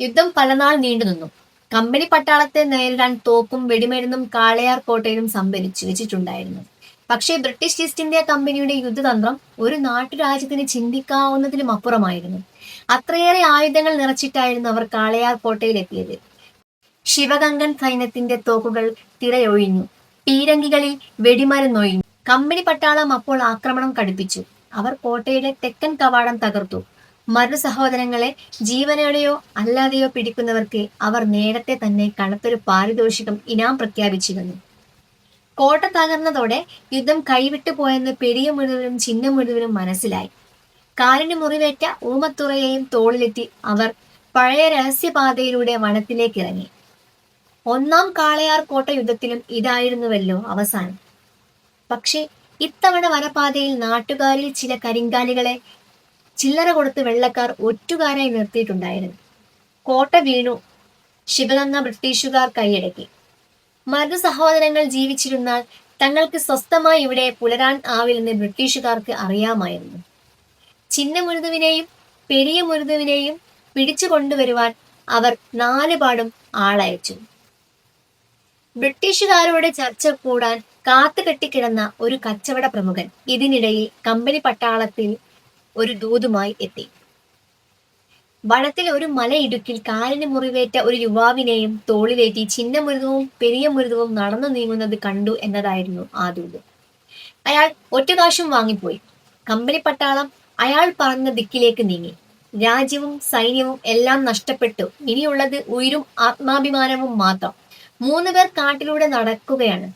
യുദ്ധം പലനാൾ നീണ്ടുനിന്നു കമ്പനി പട്ടാളത്തെ നേരിടാൻ തോക്കും വെടിമരുന്നും കാളയാർ കോട്ടയിലും സംഭരിച്ചു വെച്ചിട്ടുണ്ടായിരുന്നു. പക്ഷേ ബ്രിട്ടീഷ് ഈസ്റ്റ് ഇന്ത്യ കമ്പനിയുടെ യുദ്ധതന്ത്രം ഒരു നാട്ടുരാജ്യത്തിന് ചിന്തിക്കാവുന്നതിലും അപ്പുറമായിരുന്നു. അത്രയേറെ ആയുധങ്ങൾ നിറച്ചിട്ടായിരുന്നു അവർ കാളയാർ കോട്ടയിൽ എത്തിയത് ശിവഗംഗൻ സൈന്യത്തിന്റെ തോക്കുകൾ തിരയൊഴിഞ്ഞു. പീരങ്കികളിൽ വെടിമരുന്നൊഴിഞ്ഞു. കമ്പനി പട്ടാളം അപ്പോൾ ആക്രമണം കടുപ്പിച്ചു. അവർ കോട്ടയുടെ തെക്കൻ കവാടം തകർത്തു. മരു സഹോദരങ്ങളെ ജീവനോടെയോ അല്ലാതെയോ പിടിക്കുന്നവർക്ക് അവർ നേരത്തെ തന്നെ കണത്തൊരു പാരിതോഷികം ഇനാം പ്രഖ്യാപിച്ചിരുന്നു. കോട്ട തകർന്നതോടെ യുദ്ധം കൈവിട്ടു പോയെന്ന് പെരിയ മുഴുവനും ചിഹ്നം മുഴുവനും മനസ്സിലായി. കാലിന് മുറിവേറ്റ ഊമത്തുറയെയും തോളിലെത്തി അവർ പഴയ രഹസ്യപാതയിലൂടെ വനത്തിലേക്ക് ഇറങ്ങി. ഒന്നാം കാളയാർ കോട്ട യുദ്ധത്തിലും ഇതായിരുന്നുവല്ലോ അവസാനം. പക്ഷേ ഇത്തവണ വനപാതയിൽ നാട്ടുകാരിൽ ചില കരിങ്കാലികളെ ചില്ലറ കൊടുത്ത് വെള്ളക്കാർ ഒറ്റുകാരായി നിർത്തിയിട്ടുണ്ടായിരുന്നു. കോട്ട വീണു. ശിവഗംഗ ബ്രിട്ടീഷുകാർ കൈയടക്കി. മരുത് സഹോദരങ്ങൾ ജീവിച്ചിരുന്നാൽ തങ്ങൾക്ക് സ്വസ്ഥമായി ഇവിടെ പുലരാൻ ആവില്ലെന്ന് ബ്രിട്ടീഷുകാർക്ക് അറിയാമായിരുന്നു. ചിന്ന മുരുതുവിനെയും പെരിയ മുരുതുവിനെയും പിടിച്ചു കൊണ്ടുവരുവാൻ അവർ നാലുപാടും ആളയച്ചു. ബ്രിട്ടീഷുകാരോട് ചർച്ച കൂടാൻ കാത്തുകെട്ടിക്കിടന്ന ഒരു കച്ചവട പ്രമുഖൻ ഇതിനിടയിൽ കമ്പനി പട്ടാളത്തിൽ ഒരു ദൂതുമായി എത്തി. വനത്തിൽ ഒരു മലയിടുക്കിൽ കാലിന് മുറിവേറ്റ ഒരു യുവാവിനെയും തോളിലേറ്റി ചിന്ന മുരുതവും പെരിയ മുരുതവും നടന്നു നീങ്ങുന്നത് കണ്ടു എന്നതായിരുന്നു ആ ദൂത്. അയാൾ ഒറ്റകാശും വാങ്ങിപ്പോയി. കമ്പനി പട്ടാളം അയാൾ പറഞ്ഞ ദിക്കിലേക്ക് നീങ്ങി. രാജ്യവും സൈന്യവും എല്ലാം നഷ്ടപ്പെട്ടു. ഇനിയുള്ളത് ഉയരും ആത്മാഭിമാനവും മാത്രം. മൂന്ന് പേർ കാട്ടിലൂടെ നടക്കുകയാണ്.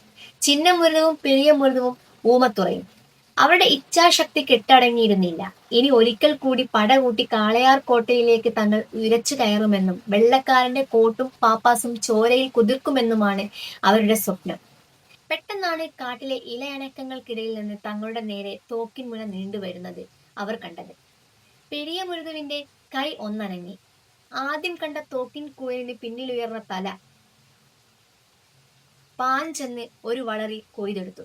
ചിന്ന മുരുതവും പെരിയ മുരുതവും ഊമത്തുറയും. അവരുടെ ഇച്ഛാശക്തി കെട്ടടങ്ങിയിരുന്നില്ല. ഇനി ഒരിക്കൽ കൂടി പടകൂട്ടി കാളയാർ കോട്ടയിലേക്ക് തങ്ങൾ ഉരച്ചു കയറുമെന്നും വെള്ളക്കാരന്റെ കോട്ടും പാപ്പാസും ചോരയിൽ കുതിർക്കുമെന്നുമാണ് അവരുടെ സ്വപ്നം. പെട്ടെന്നാണ് കാട്ടിലെ ഇലയണക്കങ്ങൾക്കിടയിൽ നിന്ന് തങ്ങളുടെ നേരെ തോക്കിൻ മുന നീണ്ടുവരുന്നത് അവർ കണ്ടത്. പെരിയ മുരുകുവിന്റെ കൈ ഒന്നനങ്ങി. ആദ്യം കണ്ട തോക്കിൻ കുഴലിന് പിന്നിലുയർന്ന തല പാൻ ചെന്ന് ഒരു വളറി കൊയ്തെടുത്തു.